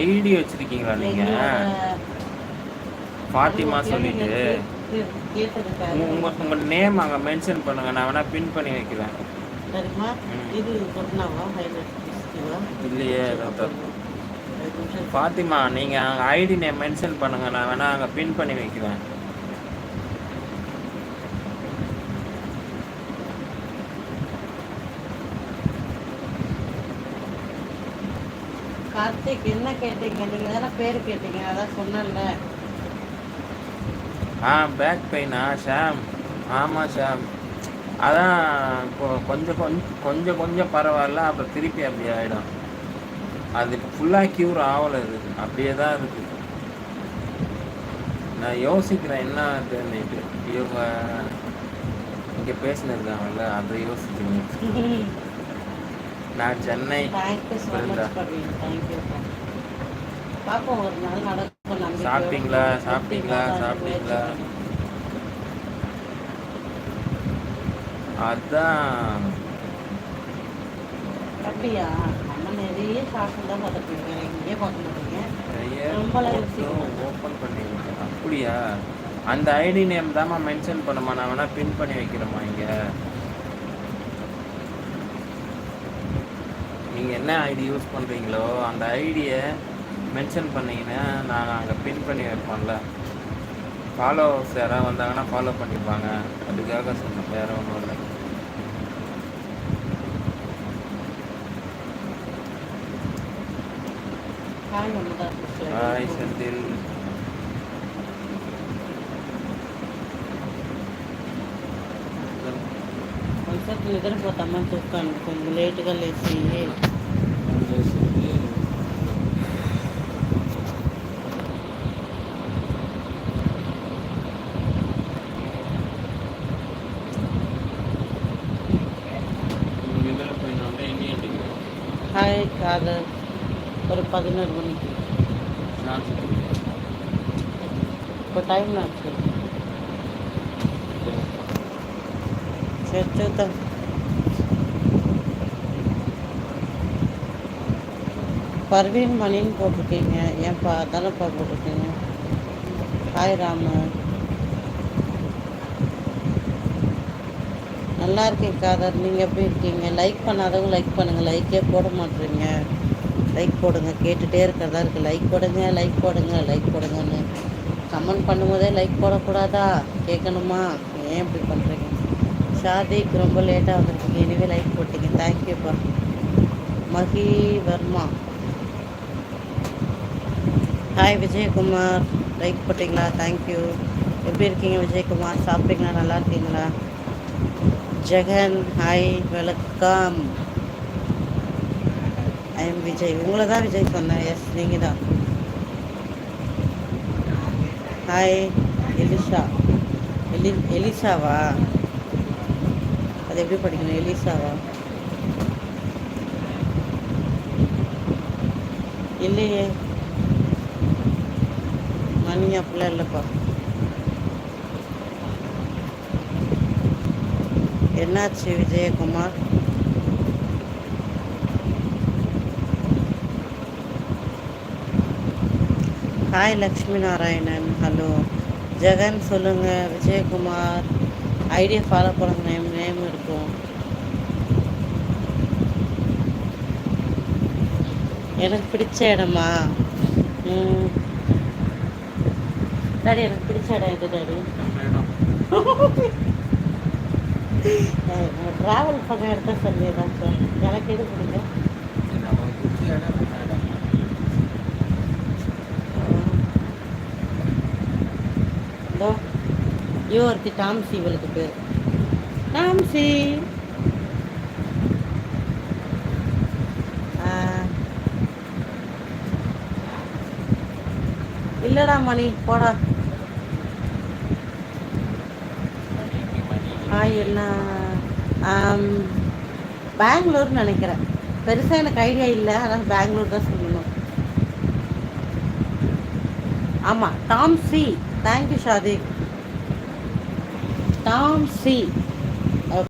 ID வச்சிருக்கீங்களா நீங்க? ஃபாத்திமா சொல்லிட்டு. உங்க உங்க நேம் அங்க மென்ஷன் பண்ணுங்க. நான் வேணா பின் பண்ணி வைக்கிறேன். இல்லையே ஃபாத்திமா நீங்க அங்க ஐடி நேம் மென்ஷன் பண்ணுங்க. நான் வேணா அங்க பின் பண்ணி வைக்கிறேன். கார்த்திக் என்ன கேட்டீங்க? நீங்க தானே பேர் கேட்டீங்க? அதான் சொன்னேன்ல. ஆ பேக் பெயினா ஷாம் ஆமாம் ஷாம் அதான் கொஞ்சம் கொஞ்சம் கொஞ்சம் கொஞ்சம் பரவாயில்ல அப்புறம் திருப்பி அப்படி ஆகிடும் அது இப்போ ஃபுல்லாக க்யூர் ஆகலை இது. அப்படியே தான் இருக்குது நான் யோசிக்கிறேன் என்ன தெரிஞ்சுட்டு இவங்க இங்கே பேசினிருக்காங்கல்ல அதை யோசிக்கிறேன். நான் சென்னை. சாப்பிட்டீங்களா? சாப்பிட்டீங்களா? சாப்பிட்டீங்களா? அதான். அப்படியா? நம்ம நிறைய தான் பார்த்துருக்கீங்க எங்கேயே பார்க்க யோசிக்கணும். ஓப்பன் பண்ணிருக்கேன் அப்படியா? அந்த ஐடி நேம் தாம்மா மென்ஷன் பண்ணுமா? நான் வேணா பின் பண்ணி வைக்கிறேம்மா இங்க. நீங்க என்ன ஐடி யூஸ் பண்றீங்களோ அந்த ஐடியை மென்ஷன் பண்ணீங்கன்னா நான் அங்கே பின் பண்ணி வைப்போம்ல ஃபாலோவர்ஸ் யாராவது வந்தாங்கன்னா ஃபாலோ பண்ணிப்பாங்க. அதுக்காக சொன்னேன் வேற ஒன்றும் இல்லை. ஹாய் செந்தில் కొంచెం నిద్రపోతామని చూస్తాను కొంచెం లేట్గా లేచి இதில் போயிட்டு எங்கே హాయ్ కాదు ஒரு பதினோரு மணிக்கு நான் இப்போ டைம் ஆச்சு சரி చూద్దాం பர்வீன் மணின்னு போட்டிருக்கீங்க. ஏன்ப்பா தானப்பா போட்டிருக்கீங்க? ஹாய் ராமு. நல்லா இருக்கேன் காதர். நீங்கள் எப்படி இருக்கீங்க? லைக் பண்ணாதவங்க லைக் பண்ணுங்கள் லைக்கே போட மாட்டுறீங்க லைக் போடுங்க. கேட்டுகிட்டே இருக்கிறதா இருக்குது லைக் போடுங்க லைக் போடுங்க லைக் போடுங்கன்னு. கமெண்ட் பண்ணும்போதே லைக் போடக்கூடாதா? கேட்கணுமா? ஏன் இப்படி பண்ணுறீங்க ஷாதிக்கு ரொம்ப லேட்டாக வந்திருக்கீங்க. இனிமே லைக் போட்டீங்க. தேங்க்யூப்பா மகி வர்மா. ஹாய் விஜயகுமார் லைக் போட்டிங்களா? தேங்க்யூ எப்படி இருக்கீங்க விஜயகுமார் சாப்பிட்டீங்களா? நல்லா இருக்கீங்களா? Jagan hi welcome I am Vijay உங்களை தான் விஜய் சொன்னேன். எஸ் நீங்கள் தான். ஹாய் எலிஷா எலி எலிஷாவா அது எப்படி படிக்கணும்? எலிஷாவா இல்லையே. மணி அப்படிலாம் இல்லைப்பா. என்னாச்சு விஜயகுமார்? ஹாய் லக்ஷ்மி நாராயணன் ஹலோ ஜெகன் சொல்லுங்கள் விஜயகுமார். ஐடியா ஃபாலோ பண்ணுங்க நேம் நேம் இருக்கும். எனக்கு பிடிச்ச இடமா? ம். டாடி எனக்கு பிடிச்ச இடம் எது டாடி ட்ராவல் பண்ண இடத்த சொல்லிடுறேன் சார் எனக்கு எது பிடிக்கும்? இவ ஒருத்தி டாம்சி இவளுக்கு பேர். டாம்சி. இல்லடா மணி போடா. ஹாய் என்ன பெங்களூர்னு நினைக்கிறேன். பெருசாக எனக்கு ஐடியா இல்லை. அதனால் பெங்களூர் தான் சொல்லணும். ஆமாம் Tom C thank you Sadiq Tom C